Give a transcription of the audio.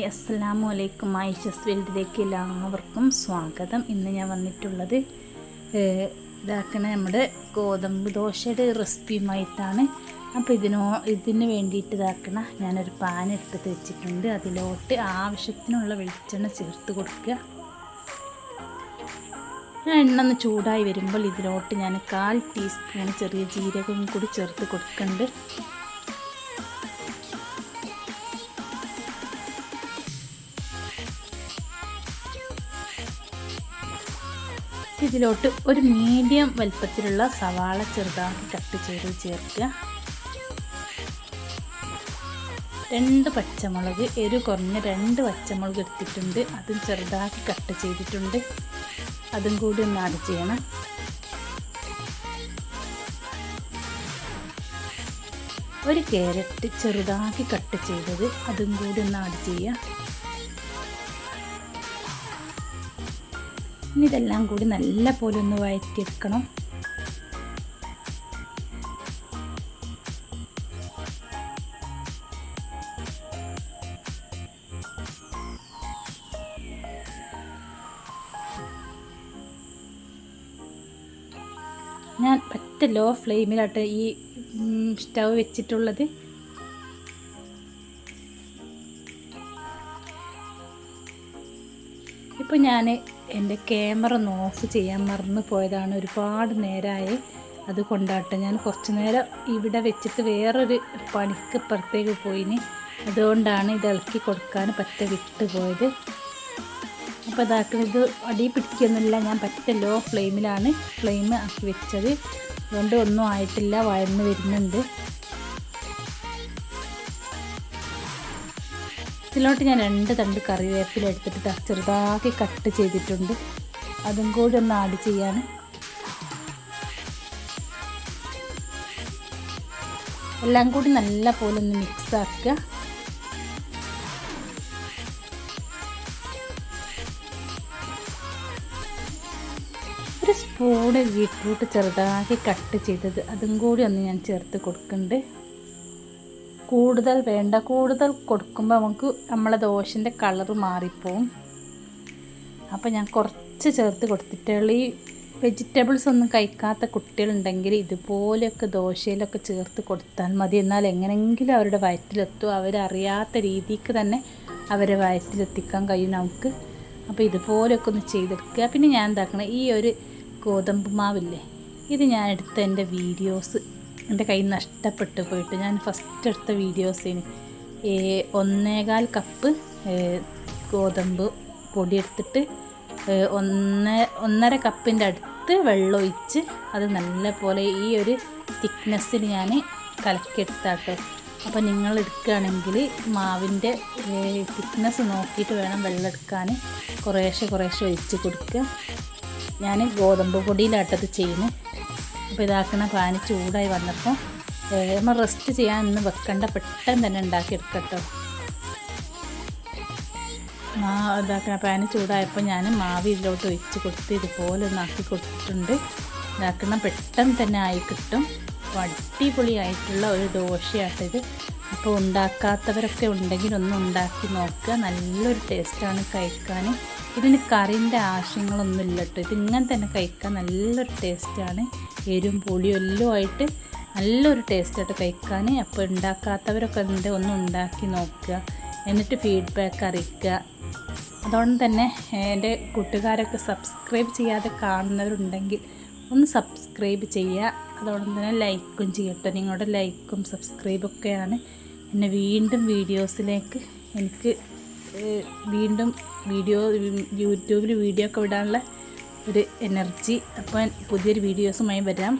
Hi അസ്സലാമു അലൈക്കും. ആയിഷസ് വേൾഡിലേക്ക് എല്ലാവർക്കും സ്വാഗതം. ഇന്ന് ഞാൻ വന്നിട്ടുള്ളത് ഇതാക്കണ നമ്മുടെ ഗോതമ്പ് ദോശയുടെ റെസിപ്പിയുമായിട്ടാണ്. അപ്പോൾ ഇതിനോ ഇതിന് വേണ്ടിയിട്ട് ഇതാക്കണ ഞാനൊരു പാൻ എടുത്ത് വെച്ചിട്ടുണ്ട്. അതിലോട്ട് ആവശ്യത്തിനുള്ള വെളിച്ചെണ്ണ ചേർത്ത് കൊടുക്കുക. എണ്ണ ഒന്ന് ചൂടായി വരുമ്പോൾ ഇതിലോട്ട് ഞാൻ കാൽ ടീസ്പൂൺ ചെറിയ ജീരകവും കൂടി ചേർത്ത് കൊടുക്കുന്നുണ്ട്. ഇതിലോട്ട് ഒരു മീഡിയം വലുപ്പത്തിലുള്ള സവാള ചെറുതാക്കി കട്ട് ചെയ്ത് ചേർക്കുക. രണ്ട് പച്ചമുളക് എരു കുറഞ്ഞ രണ്ട് പച്ചമുളക് എടുത്തിട്ടുണ്ട്. അതും ചെറുതാക്കി കട്ട് ചെയ്തിട്ടുണ്ട്. അതും കൂടി ഒന്ന് ആഡ് ചെയ്യണം. ഒരു ക്യാരറ്റ് ചെറുതാക്കി കട്ട് ചെയ്തത് അതും കൂടി ഒന്ന് ആഡ് ചെയ്യുക. ഇനി ഇതെല്ലാം കൂടി നല്ല പോലെ ഒന്ന് വഴറ്റിയെടുക്കണം ഞാൻ പറ്റ ലോ ഫ്ലെയിമിലാട്ട് ഈ സ്റ്റവ് വെച്ചിട്ടുള്ളത്. ഇപ്പോൾ ഞാൻ എന്റെ ക്യാമറ ഒന്ന് ഓഫ് ചെയ്യാൻ മറന്നു പോയതാണ്. ഒരുപാട് നേരമായി അത് കൊണ്ടാട്ടെ ഞാൻ കുറച്ച് നേരം ഇവിടെ വെച്ചിട്ട് വേറൊരു പണിക്ക് പുറത്തേക്ക് പോയിന്. അതുകൊണ്ടാണ് ഇത് ഇളക്കി കൊടുക്കാൻ പറ്റ വിട്ട് പോയത്. അപ്പോൾ അതാക്കുന്നത് ഇത് അടി പിടിക്കുന്നില്ല. ഞാൻ പറ്റ ലോ ഫ്ലെയിമിലാണ് ഫ്ലെയിം ആക്കി വെച്ചത്. അതുകൊണ്ട് ഒന്നും ആയിട്ടില്ല വഴന്ന് വരുന്നുണ്ട്. ഇതിലോട്ട് ഞാൻ രണ്ട് തണ്ട് കറിവേപ്പില എടുത്തിട്ട് ചെറുതാക്കി കട്ട് ചെയ്തിട്ടുണ്ട്. അതും കൂടി ഒന്ന് ആഡ് ചെയ്യാൻ എല്ലാം കൂടി നല്ല പോലെ ഒന്ന് മിക്സാക്കുക ഒരു സ്പൂണ് ബീട്രൂട്ട് ചെറുതാക്കി കട്ട് ചെയ്തത്. അതും കൂടി ഒന്ന് ഞാൻ ചേർത്ത് കൊടുക്കുന്നുണ്ട് കൂടുതൽ വേണ്ട കൂടുതൽ കൊടുക്കുമ്പോൾ നമുക്ക് നമ്മളെ ദോശന്റെ കളറ് മാറിപ്പോവും. അപ്പോൾ ഞാൻ കുറച്ച് ചേർത്ത് കൊടുത്തിട്ടുള്ള ഈ വെജിറ്റബിൾസ് ഒന്നും കഴിക്കാത്ത കുട്ടികളുണ്ടെങ്കിൽ ഇതുപോലെയൊക്കെ ദോശയിലൊക്കെ ചേർത്ത് കൊടുത്താൽ മതി. എന്നാൽ എങ്ങനെയെങ്കിലും അവരുടെ വയറ്റിലെത്തും. അവരറിയാത്ത രീതിക്ക് തന്നെ അവരെ വയറ്റിലെത്തിക്കാൻ കഴിയും നമുക്ക്. അപ്പോൾ ഇതുപോലെയൊക്കെ ഒന്ന് ചെയ്തെടുക്കുക. പിന്നെ ഞാൻ എന്താക്കണം ഈ ഒരു ഗോതമ്പ് മാവില്ലേ ഇത് ഞാൻ എടുത്ത എന്റെ വീഡിയോസ് എന്റെ കൈ നഷ്ടപ്പെട്ടു പോയിട്ട് ഞാൻ ഫസ്റ്റ് എടുത്ത വീഡിയോസിന് ഒന്നേകാൽ കപ്പ് ഗോതമ്പ് പൊടി എടുത്തിട്ട് ഒന്ന ഒന്നര കപ്പിന്റെ അടുത്ത് വെള്ളം ഒഴിച്ച് അത് നല്ല പോലെ ഈ ഒരു തിക്നെസ്സിൽ ഞാൻ കലക്കിയെടുത്താട്ടെ. അപ്പോൾ നിങ്ങൾ എടുക്കുകയാണെങ്കിൽ മാവിന്റെ തിക്നെസ് നോക്കിയിട്ട് വേണം വെള്ളം എടുക്കാൻ. കുറേശ്ശെ കുറേശ്ശെ ഒഴിച്ച് കൊടുക്കുക. ഞാൻ ഗോതമ്പ് പൊടിയിലാട്ടത് ചെയ്യുന്നു. അപ്പോൾ ഇതാക്കണ പാന് ചൂടായി വന്നപ്പോൾ നമ്മൾ റെസ്റ്റ് ചെയ്യാൻ ഇന്ന് വെക്കണ്ട പെട്ടെന്ന് തന്നെ ഉണ്ടാക്കിയെടുക്കട്ടോ. മാ ഇതാക്കണ പാന് ചൂടായപ്പോൾ ഞാൻ മാവ് ഇതിലോട്ട് ഒഴിച്ച് കൊടുത്ത് ഇതുപോലെ ഒന്നാക്കി കൊടുത്തിട്ടുണ്ട്. ഇതാക്കുന്ന പെട്ടെന്ന് തന്നെ ആയി കിട്ടും. അടിപൊളിയായിട്ടുള്ള ഒരു ദോശയാട്ടിത് അപ്പോൾ ഉണ്ടാക്കാത്തവരൊക്കെ ഉണ്ടെങ്കിൽ ഒന്ന് ഉണ്ടാക്കി നോക്കുക. നല്ലൊരു ടേസ്റ്റാണ് കഴിക്കാൻ. ഇതിന് കറിന്റെ ആവശ്യങ്ങളൊന്നും ഇല്ല കേട്ടോ ഇത് ഇങ്ങനെ തന്നെ കഴിക്കാൻ നല്ലൊരു ടേസ്റ്റാണ്. എരും പുളിയും എല്ലാം ആയിട്ട് നല്ലൊരു ടേസ്റ്റായിട്ട് കഴിക്കാൻ. അപ്പോൾ ഉണ്ടാക്കാത്തവരൊക്കെ ഉണ്ട് ഒന്ന് ഉണ്ടാക്കി നോക്കുക. എന്നിട്ട് ഫീഡ്ബാക്ക് അറിയിക്കുക. അതുകൊണ്ട് തന്നെ എന്റെ കൂട്ടുകാരൊക്കെ സബ്സ്ക്രൈബ് ചെയ്യാതെ കാണുന്നവരുണ്ടെങ്കിൽ ഒന്ന് സബ്സ്ക്രൈബ് ചെയ്യുക. അതുകൊണ്ട് തന്നെ ലൈക്കും ചെയ്യട്ടോ. നിങ്ങളുടെ ലൈക്കും സബ്സ്ക്രൈബൊക്കെയാണ് എന്നെ വീണ്ടും വീഡിയോസിലേക്ക് എനിക്ക് വീണ്ടും വീഡിയോ യൂട്യൂബിൽ വീഡിയോ ഒക്കെ വിടാനുള്ള ഒരു എനർജി അപ്പോൾ പുതിയൊരു വീഡിയോസുമായി വരാം.